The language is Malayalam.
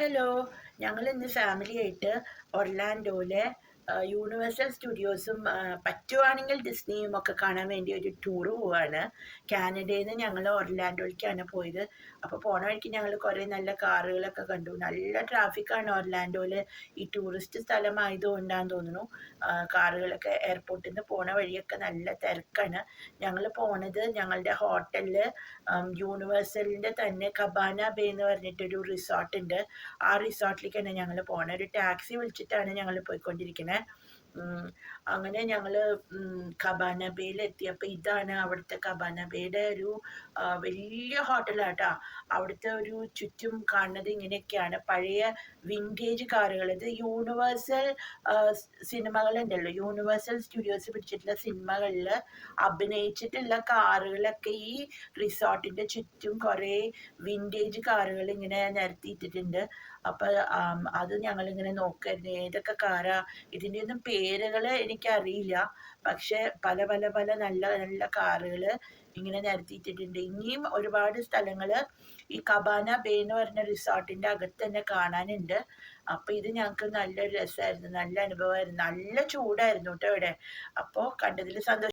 ഹലോ ഞങ്ങൾ ഇന്ന് ഫാമിലി ആയിട്ട് ഒർലാൻഡോയിലെ യൂണിവേഴ്സൽ സ്റ്റുഡിയോസും പറ്റുവാണെങ്കിൽ ഡിസ്നിയും ഒക്കെ കാണാൻ വേണ്ടി ഒരു ടൂർ പോവാണ്. കാനഡയിൽ നിന്ന് ഞങ്ങൾ ഒർലാൻഡോയിലേക്കാണ് പോയത്. അപ്പോൾ പോണ വഴിക്ക് ഞങ്ങൾ കുറേ നല്ല കാറുകളൊക്കെ കണ്ടു. നല്ല ട്രാഫിക് ആണ് ഒർലാൻഡോയിൽ ഈ ടൂറിസ്റ്റ് സ്ഥലമായതുകൊണ്ടാന്ന് തോന്നുന്നു. കാറുകളൊക്കെ എയർപോർട്ടിൽ നിന്ന് പോണ വഴിയൊക്കെ നല്ല തിരക്കാണ്. ഞങ്ങൾ പോണത് ഞങ്ങളുടെ ഹോട്ടലിൽ യൂണിവേഴ്സലിന്റെ തന്നെ കബാന ബേ എന്ന് പറഞ്ഞിട്ടൊരു റിസോർട്ട് ഉണ്ട്. ആ റിസോർട്ടിലേക്കാണ് ഞങ്ങൾ പോണത്. ഒരു ടാക്സി വിളിച്ചിട്ടാണ് ഞങ്ങൾ പോയിക്കൊണ്ടിരിക്കുന്നത് അങ്ങനെ ഞങ്ങൾ കബാനബയിൽ എത്തിയപ്പോൾ ഇതാണ് അവിടുത്തെ കബാനബയുടെ ഒരു വലിയ ഹോട്ടലാട്ടാ. അവിടുത്തെ ഒരു ചുറ്റും കാണുന്നത് ഇങ്ങനെയൊക്കെയാണ്. പഴയ വിന്റേജ് കാറുകൾ. ഇത് യൂണിവേഴ്സൽ സിനിമകളുണ്ടല്ലോ. യൂണിവേഴ്സൽ സ്റ്റുഡിയോസ് പിടിച്ചിട്ടുള്ള സിനിമകളിൽ അഭിനയിച്ചിട്ടുള്ള കാറുകളൊക്കെ ഈ റിസോർട്ടിന്റെ ചുറ്റും കുറേ വിന്റേജ് കാറുകൾ ഇങ്ങനെ നിരത്തിയിട്ടിട്ടുണ്ട്. അപ്പോൾ അത് ഞങ്ങളിങ്ങനെ നോക്കായിരുന്നു. ഏതൊക്കെ കാറാ ഇതിന്റെ ഒന്നും പേരുകൾ എനിക്കറിയില്ല. പക്ഷേ പല പല പല നല്ല നല്ല കാറുകൾ ഇങ്ങനെ നിരത്തിയിട്ടിട്ടുണ്ട്. ഇനിയും ഒരുപാട് സ്ഥലങ്ങൾ ഈ കബാന ബേ എന്ന് പറഞ്ഞ റിസോർട്ടിന്റെ അകത്ത് തന്നെ കാണാനുണ്ട്. അപ്പോൾ ഇത് ഞങ്ങൾക്ക് നല്ലൊരു രസമായിരുന്നു നല്ല അനുഭവമായിരുന്നു. നല്ല ചൂടായിരുന്നു കേട്ടോ ഇവിടെ. അപ്പോൾ കണ്ടതിൽ സന്തോഷം.